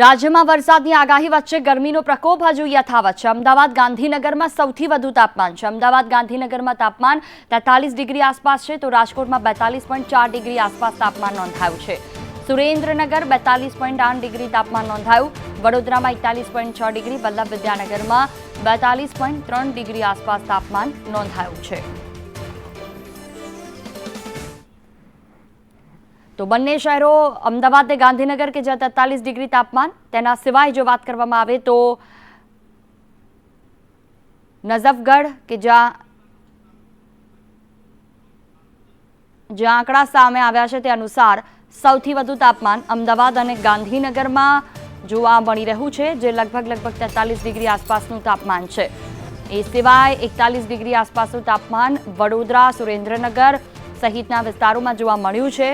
રાજ્યમાં વરસાદની આગાહી વચ્ચે ગરમીનો પ્રકોપ હજુ યથાવત છે. અમદાવાદ ગાંધીનગરમાં સૌથી વધુ તાપમાન છે. અમદાવાદ ગાંધીનગરમાં તાપમાન તેતાલીસ ડિગ્રી આસપાસ છે તો રાજકોટમાં બેતાલીસ પોઈન્ટ ચાર ડિગ્રી આસપાસ તાપમાન નોંધાયું છે. સુરેન્દ્રનગર બેતાલીસ પોઈન્ટ આઠ ડિગ્રી તાપમાન નોંધાયું. વડોદરામાં એકતાલીસ પોઈન્ટ છ ડિગ્રી. વલ્લભ વિદ્યાનગરમાં બેતાલીસ પોઈન્ટ ત્રણ ડિગ્રી આસપાસ તાપમાન નોંધાયું છે. તો બંને શહેરો અમદાવાદ ને ગાંધીનગર કે જ્યાં તેતાલીસ ડિગ્રી તાપમાન તેના સિવાય જો વાત કરવામાં આવે તો નઝફગઢ કે જ્યાં જ્યાં આંકડા સામે આવ્યા છે તે અનુસાર સૌથી વધુ તાપમાન અમદાવાદ અને ગાંધીનગરમાં જોવા મળી રહ્યું છે, જે લગભગ લગભગ તેતાલીસ ડિગ્રી આસપાસનું તાપમાન છે. એ સિવાય એકતાલીસ ડિગ્રી આસપાસનું તાપમાન વડોદરા, સુરેન્દ્રનગર સહિતના વિસ્તારોમાં જોવા મળ્યું છે.